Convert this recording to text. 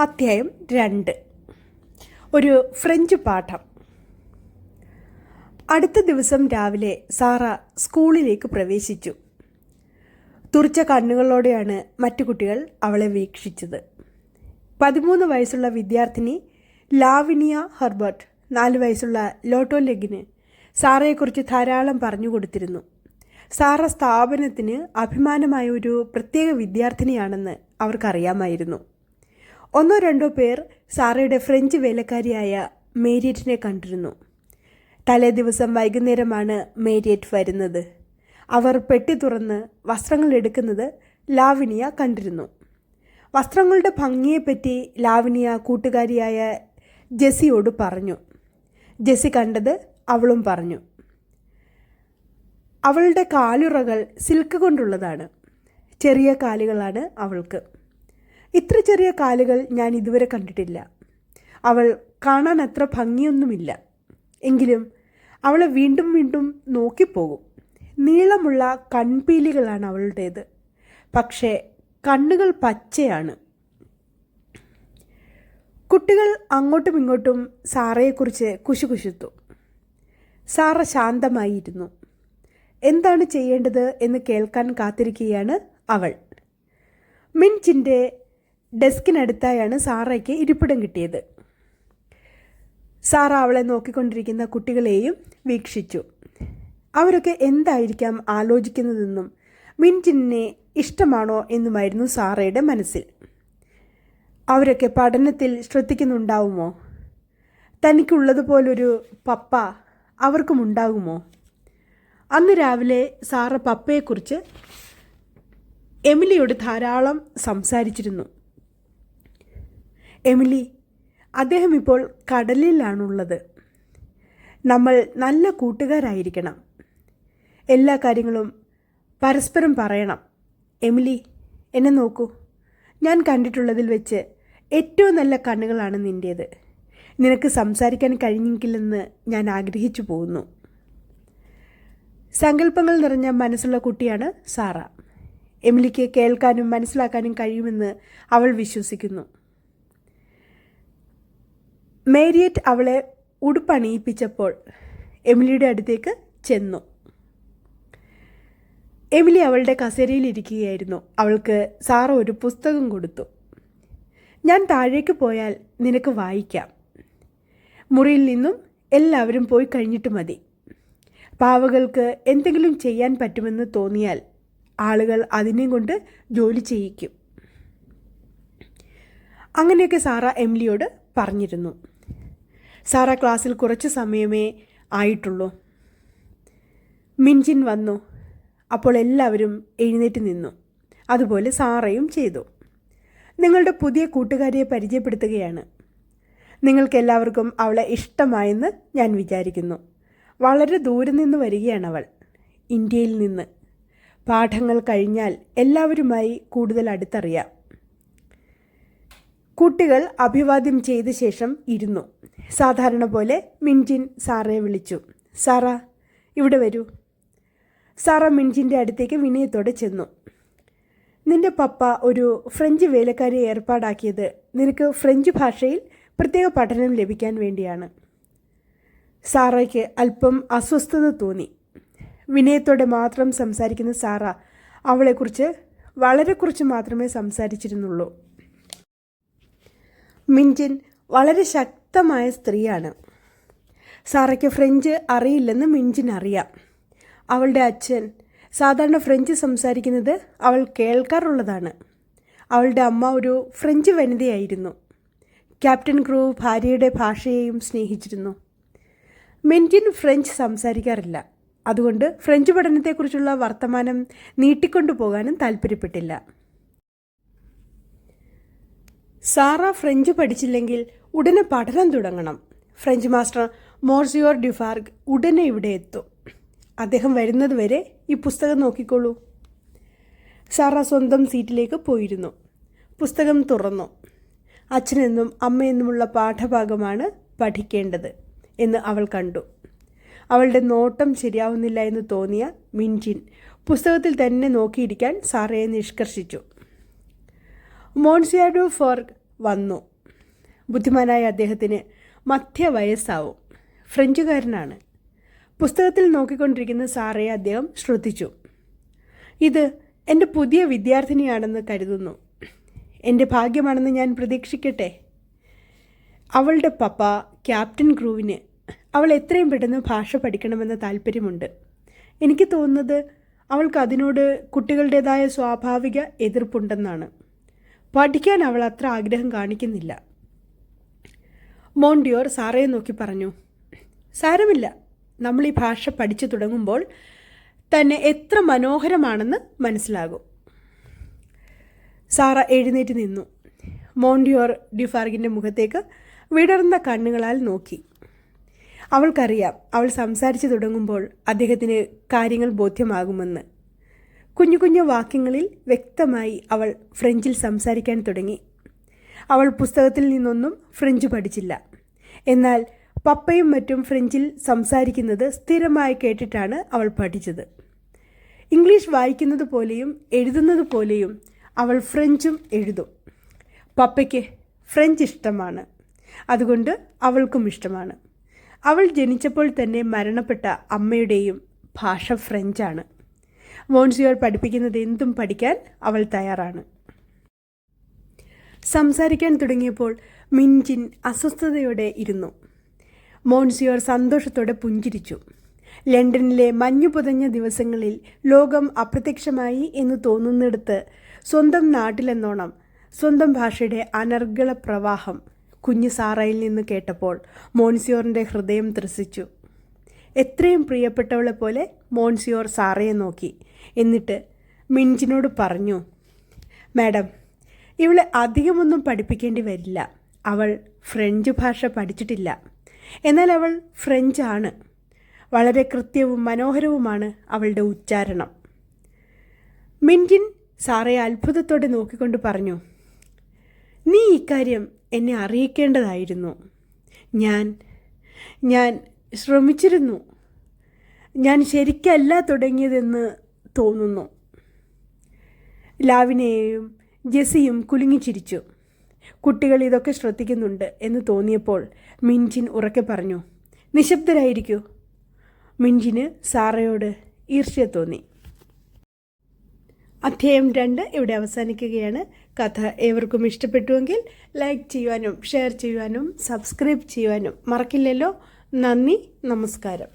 അധ്യായം രണ്ട്. ഒരു ഫ്രഞ്ച് പാഠം. അടുത്ത ദിവസം രാവിലെ സാറ സ്കൂളിലേക്ക് പ്രവേശിച്ചു. തുറച്ച കണ്ണുകളോടെയാണ് മറ്റു കുട്ടികൾ അവളെ വീക്ഷിച്ചത്. പതിമൂന്ന് വയസ്സുള്ള വിദ്യാർത്ഥിനി ലാവിനിയ ഹെർബർട്ട് നാല് വയസ്സുള്ള ലോട്ടോ ലെഗിന് സാറയെക്കുറിച്ച് ധാരാളം പറഞ്ഞു കൊടുത്തിരുന്നു. സാറ സ്ഥാപനത്തിന് അഭിമാനമായ ഒരു പ്രത്യേക വിദ്യാർത്ഥിനിയാണെന്ന് അവർക്കറിയാമായിരുന്നു. ഒന്നോ രണ്ടോ പേർ സാറയുടെ ഫ്രഞ്ച് വേലക്കാരിയായ മേരിയറ്റിനെ കണ്ടിരുന്നു. തലേ ദിവസം വൈകുന്നേരമാണ് മേരിയറ്റ് വരുന്നത്. അവർ പെട്ടി തുറന്ന് വസ്ത്രങ്ങൾ എടുക്കുന്നത് ലാവിനിയ കണ്ടിരുന്നു. വസ്ത്രങ്ങളുടെ ഭംഗിയെപ്പറ്റി ലാവിനിയ കൂട്ടുകാരിയായ ജെസ്സിയോട് പറഞ്ഞു. ജെസ്സി കണ്ടത് അവളും പറഞ്ഞു. അവളുടെ കാലുറകൾ സിൽക്ക് കൊണ്ടുള്ളതാണ്. ചെറിയ കാലുകളാണ് അവൾക്ക്. ഇത്ര ചെറിയ കാലുകൾ ഞാൻ ഇതുവരെ കണ്ടിട്ടില്ല. അവൾ കാണാൻ അത്ര ഭംഗിയൊന്നുമില്ല. എങ്കിലും അവളെ വീണ്ടും വീണ്ടും നോക്കിപ്പോകും. നീളമുള്ള കൺപീലികളാണ് അവളുടേത്. പക്ഷേ കണ്ണുകൾ പച്ചയാണ്. കുട്ടികൾ അങ്ങോട്ടും ഇങ്ങോട്ടും സാറയെക്കുറിച്ച് കുശുകുശുത്തു. സാറ ശാന്തമായിരുന്നു. എന്താണ് ചെയ്യേണ്ടത് എന്ന് കേൾക്കാൻ കാത്തിരിക്കുകയാണ് അവൾ. മിൻചിന്റെ ഡെസ്കിനടുത്തായാണ് സാറയ്ക്ക് ഇരിപ്പിടം കിട്ടിയത്. സാറ അവളെ നോക്കിക്കൊണ്ടിരിക്കുന്ന കുട്ടികളെയും വീക്ഷിച്ചു. അവരൊക്കെ എന്തായിരിക്കാം ആലോചിക്കുന്നതെന്നും മിൻജിനെ ഇഷ്ടമാണോ എന്നുമായിരുന്നു സാറയുടെ മനസ്സിൽ. അവരൊക്കെ പഠനത്തിൽ ശ്രദ്ധിക്കുന്നുണ്ടാവുമോ? തനിക്കുള്ളതുപോലൊരു പപ്പ അവർക്കും ഉണ്ടാകുമോ അന്ന് രാവിലെ സാറ പപ്പയെക്കുറിച്ച് എമിലിയോട് ധാരാളം സംസാരിച്ചിരുന്നു. എമിലി അദ്ദേഹം ഇപ്പോൾ കടലിലാണുള്ളത്. നമ്മൾ നല്ല കൂട്ടുകാരായിരിക്കണം. എല്ലാ കാര്യങ്ങളും പരസ്പരം പറയണം. എമിലി എന്നെ നോക്കൂ. ഞാൻ കണ്ടിട്ടുള്ളതിൽ വെച്ച് ഏറ്റവും നല്ല കണ്ണുകളാണ് നിന്റേത് നിനക്ക് സംസാരിക്കാൻ കഴിഞ്ഞെങ്കിലെന്ന് ഞാൻ ആഗ്രഹിച്ചു പോകുന്നു. സങ്കല്പങ്ങൾ നിറഞ്ഞ മനസ്സുള്ള കുട്ടിയാണ് സാറ. എമിലിക്ക് കേൾക്കാനും മനസ്സിലാക്കാനും കഴിയുമെന്ന് അവൾ വിശ്വസിക്കുന്നു. മേരിയറ്റ് അവളെ ഉടുപ്പണിയിപ്പിച്ചപ്പോൾ എമിലിയുടെ അടുത്തേക്ക് ചെന്നു. എമിലി അവളുടെ കസേരയിൽ ഇരിക്കുകയായിരുന്നു. അവൾക്ക് സാറ ഒരു പുസ്തകം കൊടുത്തു. ഞാൻ താഴേക്ക് പോയാൽ നിനക്ക് വായിക്കാം. മുറിയിൽ നിന്നും എല്ലാവരും പോയി കഴിഞ്ഞിട്ട് മതി. പാവകൾക്ക് എന്തെങ്കിലും ചെയ്യാൻ പറ്റുമെന്ന് തോന്നിയാൽ ആളുകൾ അതിനെയും കൊണ്ട് ജോലി ചെയ്യിക്കും. അങ്ങനെയൊക്കെ സാറ എംലിയോട് പറഞ്ഞിരുന്നു. സാറ ക്ലാസ്സിൽ കുറച്ച് സമയമേ ആയിട്ടുള്ളൂ. മിൻജിൻ വന്നു. അപ്പോൾ എല്ലാവരും എഴുന്നേറ്റ് നിന്നു. അതുപോലെ സാറയും ചെയ്തു. നിങ്ങളുടെ പുതിയ കൂട്ടുകാരിയെ പരിചയപ്പെടുത്തുകയാണ്. നിങ്ങൾക്കെല്ലാവർക്കും അവളെ ഇഷ്ടമായെന്ന് ഞാൻ വിചാരിക്കുന്നു. വളരെ ദൂരെ നിന്ന് വരികയാണ് അവൾ. ഇന്ത്യയിൽ നിന്ന്. പാഠങ്ങൾ കഴിഞ്ഞാൽ എല്ലാവരുമായി കൂടുതൽ അടുത്തറിയാം. കുട്ടികൾ അഭിവാദ്യം ചെയ്ത ശേഷം ഇരുന്നു. സാധാരണ പോലെ മിൻജിൻ സാറയെ വിളിച്ചു. സാറ ഇവിടെ വരൂ. സാറ മിൻജിന്റെ അടുത്തേക്ക് വിനയത്തോടെ ചെന്നു. നിന്റെ പപ്പ ഒരു ഫ്രഞ്ച് വേലക്കാരിയെ ഏർപ്പാടാക്കിയത് നിനക്ക് ഫ്രഞ്ച് ഭാഷയിൽ പ്രത്യേക പഠനം ലഭിക്കാൻ വേണ്ടിയാണ്. സാറയ്ക്ക് അല്പം അസ്വസ്ഥത തോന്നി. വിനയത്തോടെ മാത്രം സംസാരിക്കുന്ന സാറ അവളെക്കുറിച്ച് വളരെ കുറച്ച് മാത്രമേ സംസാരിച്ചിരുന്നുള്ളൂ. മിൻജിൻ വളരെ ശക്തമായ സ്ത്രീയാണ്. സാറയ്ക്ക് ഫ്രഞ്ച് അറിയില്ലെന്ന് മിൻജിൻ അറിയാം. അവളുടെ അച്ഛൻ സാധാരണ ഫ്രഞ്ച് സംസാരിക്കുന്നത് അവൾ കേൾക്കാറുള്ളതാണ്. അവളുടെ അമ്മ ഒരു ഫ്രഞ്ച് വനിതയായിരുന്നു. ക്യാപ്റ്റൻ ക്രൂ ഭാര്യയുടെ ഭാഷയെയും സ്നേഹിച്ചിരുന്നു. മെന്റിൻ ഫ്രഞ്ച് സംസാരിക്കാറില്ല. അതുകൊണ്ട് ഫ്രഞ്ച് പഠനത്തെക്കുറിച്ചുള്ള വർത്തമാനം നീട്ടിക്കൊണ്ടു പോകാനും താല്പര്യപ്പെട്ടില്ല. സാറ ഫ്രഞ്ച് പഠിച്ചില്ലെങ്കിൽ ഉടനെ പഠനം തുടങ്ങണം. ഫ്രഞ്ച് മാസ്റ്റർ മോർസിയോർ ഡിഫാർഗ് ഉടനെ ഇവിടെ എത്തും. അദ്ദേഹം വരുന്നത് വരെ ഈ പുസ്തകം നോക്കിക്കോളൂ. സാറ സ്വന്തം സീറ്റിലേക്ക് പോയിരുന്നു. പുസ്തകം തുറന്നു. അച്ഛനെന്നും അമ്മയെന്നുമുള്ള പാഠഭാഗമാണ് പഠിക്കേണ്ടത് എന്ന് അവൾ കണ്ടു. അവളുടെ നോട്ടം ശരിയാവുന്നില്ല എന്ന് തോന്നിയ മിൻജിൻ പുസ്തകത്തിൽ തന്നെ നോക്കിയിരിക്കാൻ സാറയെ നിഷ്കർഷിച്ചു. മോൺസിയാഡോ ഫോർഗ് വന്നു. ബുദ്ധിമാനായ അദ്ദേഹത്തിന് മധ്യവയസ്സാവും. ഫ്രഞ്ചുകാരനാണ്. പുസ്തകത്തിൽ നോക്കിക്കൊണ്ടിരിക്കുന്ന സാറയെ അദ്ദേഹം ശ്രദ്ധിച്ചു. ഇത് എന്റെ പുതിയ വിദ്യാർത്ഥിനിയാണെന്ന് കരുതുന്നു. എന്റെ ഭാഗ്യമാണെന്ന് ഞാൻ പ്രതീക്ഷിക്കട്ടെ? അവളുടെ പപ്പ ക്യാപ്റ്റൻ ക്രൂവിന് അവൾ എത്രയും പെട്ടെന്ന് ഭാഷ പഠിക്കണമെന്ന താല്പര്യമുണ്ട്. എനിക്ക് തോന്നുന്നത് അവൾക്ക് അതിനോട് കുട്ടികളുടേതായ സ്വാഭാവിക എതിർപ്പുണ്ടെന്നാണ്. പഠിക്കാൻ അവൾ അത്ര ആഗ്രഹം കാണിക്കുന്നില്ല. മോണ്ടിയോർ സാറയെ നോക്കി പറഞ്ഞു സാരമില്ല. നമ്മൾ ഈ ഭാഷ പഠിച്ചു തുടങ്ങുമ്പോൾ തന്നെ എത്ര മനോഹരമാണെന്ന് മനസ്സിലാകും. സാറ എഴുന്നേറ്റ് നിന്നു. മോണ്ടിയോർ ഡിഫാർഗിന്റെ മുഖത്തേക്ക് വിടർന്ന കണ്ണുകളാൽ നോക്കി. അവൾക്കറിയാം. അവൾ സംസാരിച്ചു തുടങ്ങുമ്പോൾ അദ്ദേഹത്തിന് കാര്യങ്ങൾ ബോധ്യമാകുമെന്ന്. കുഞ്ഞു കുഞ്ഞു വാക്യങ്ങളിൽ വ്യക്തമായി അവൾ ഫ്രഞ്ചിൽ സംസാരിക്കാൻ തുടങ്ങി. അവൾ പുസ്തകത്തിൽ നിന്നൊന്നും ഫ്രഞ്ച് പഠിച്ചില്ല. എന്നാൽ പപ്പയും മറ്റും ഫ്രഞ്ചിൽ സംസാരിക്കുന്നത് സ്ഥിരമായി കേട്ടിട്ടാണ് അവൾ പഠിച്ചത്. ഇംഗ്ലീഷ് വായിക്കുന്നത് പോലെയും എഴുതുന്നത് പോലെയും അവൾ ഫ്രഞ്ചും എഴുതും. പപ്പയ്ക്ക് ഫ്രഞ്ച് ഇഷ്ടമാണ്. അതുകൊണ്ട് അവൾക്കും ഇഷ്ടമാണ്. അവൾ ജനിച്ചപ്പോൾ തന്നെ മരണപ്പെട്ട അമ്മയുടെയും ഭാഷ ഫ്രഞ്ചാണ്. മോൺസിയോർ പഠിപ്പിക്കുന്നത് എന്തും പഠിക്കാൻ അവൾ തയ്യാറാണ്. സംസാരിക്കാൻ തുടങ്ങിയപ്പോൾ മിൻജിൻ അസ്വസ്ഥതയോടെ ഇരുന്നു. മോൺസിയോർ സന്തോഷത്തോടെ പുഞ്ചിരിച്ചു. ലണ്ടനിലെ മഞ്ഞു പുതഞ്ഞ ദിവസങ്ങളിൽ ലോകം അപ്രത്യക്ഷമായി എന്ന് തോന്നുന്നിടത്ത് സ്വന്തം നാട്ടിലെന്നോണം സ്വന്തം ഭാഷയുടെ അനർഗള പ്രവാഹം കുഞ്ഞു സാറയിൽ നിന്ന് കേട്ടപ്പോൾ മോൺസിയോറിന്റെ ഹൃദയം ത്രസിച്ചു. എത്രയും പ്രിയപ്പെട്ടവളെ പോലെ മോൺസിയോർ സാറയെ നോക്കി. എന്നിട്ട് മിൻജിനോട് പറഞ്ഞു മാഡം ഇവളെ അധികമൊന്നും പഠിപ്പിക്കേണ്ടി വരില്ല. അവൾ ഫ്രഞ്ച് ഭാഷ പഠിച്ചിട്ടില്ല. എന്നാൽ അവൾ ഫ്രഞ്ചാണ് വളരെ കൃത്യവും മനോഹരവുമാണ് അവളുടെ ഉച്ചാരണം. മിൻജിൻ സാറയെ അത്ഭുതത്തോടെ നോക്കിക്കൊണ്ട് പറഞ്ഞു നീ ഇക്കാര്യം എന്നെ അറിയിക്കേണ്ടതായിരുന്നു. ഞാൻ ഞാൻ ശ്രമിച്ചിരുന്നു. ഞാൻ ശരിക്കല്ല തുടങ്ങിയതെന്ന് തോന്നുന്നു. ലാവിനെയും ജെസിയും കുലുങ്ങിച്ചിരിച്ചു കുട്ടികൾ ഇതൊക്കെ ശ്രദ്ധിക്കുന്നുണ്ട് എന്ന് തോന്നിയപ്പോൾ മിൻജിൻ ഉറക്കെ പറഞ്ഞു നിശബ്ദരായിരിക്കൂ. മിൻജിന് സാറയോട് ഈർഷ്യ തോന്നി. അധ്യായം രണ്ട് ഇവിടെ അവസാനിക്കുകയാണ്. കഥ ഏവർക്കും ഇഷ്ടപ്പെട്ടുവെങ്കിൽ ലൈക്ക് ചെയ്യുവാനും ഷെയർ ചെയ്യുവാനും സബ്സ്ക്രൈബ് ചെയ്യുവാനും മറക്കില്ലല്ലോ. നന്ദി നമസ്കാരം.